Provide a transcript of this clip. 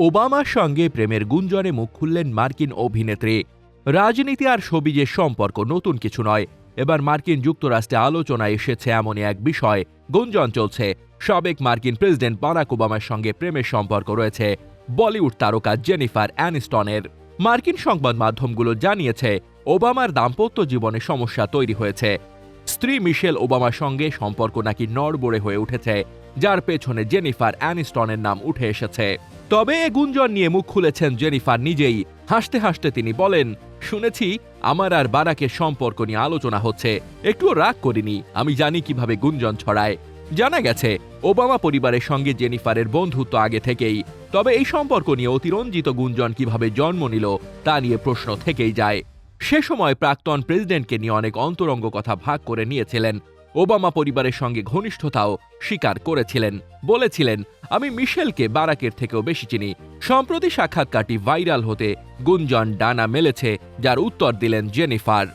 ওবামার সঙ্গে প্রেমের গুঞ্জনে মুখ খুললেন মার্কিন অভিনেত্রী। রাজনীতি আর সবিজের সম্পর্ক নতুন কিছু নয়। এবার মার্কিন যুক্তরাষ্ট্রে আলোচনায় এসেছে এমনই এক বিষয়। গুঞ্জন চলছে। সাবেক মার্কিন প্রেসিডেন্ট বারাক ওবামার সঙ্গে প্রেমের সম্পর্ক রয়েছে। বলিউড তারকা জেনিফার অ্যানিস্টনের। মার্কিন সংবাদ মাধ্যমগুলো জানিয়েছে, ওবামার দাম্পত্য জীবনে সমস্যা তৈরি হয়েছে। স্ত্রী মিশেল ওবামার সঙ্গে সম্পর্ক নাকি নড়বড়ে হয়ে উঠেছে, যার পেছনে জেনিফার অ্যানিস্টনের নাম উঠে এসেছে। তবে এ গুঞ্জন নিয়ে মুখ খুলেছেন জেনিফার নিজেই। হাসতে হাসতে তিনি বলেন, শুনেছি আমার আর বারাকের সম্পর্ক নিয়ে আলোচনা হচ্ছে। একটুও রাগ করিনি। আমি জানি কীভাবে গুঞ্জন ছড়ায়। জানা গেছে, ওবামা পরিবারের সঙ্গে জেনিফারের বন্ধুত্ব আগে থেকেই। তবে এই সম্পর্ক নিয়ে অতিরঞ্জিত গুঞ্জন কীভাবে জন্ম নিল, তা নিয়ে প্রশ্ন থেকেই যায়। সে সময় প্রাক্তন প্রেসিডেন্টকে নিয়ে অনেক অন্তরঙ্গ কথা ভাগ করে নিয়েছিলেন। ওবামা পরিবারের সঙ্গে ঘনিষ্ঠতাও স্বীকার করেছিলেন। বলেছিলেন, আমি মিশেলকে বারাকের থেকেও বেশি চিনি। সম্প্রতি সাক্ষাৎকারটি ভাইরাল হতে গুঞ্জন ডানা মেলেছে, যার উত্তর দিলেন জেনিফার।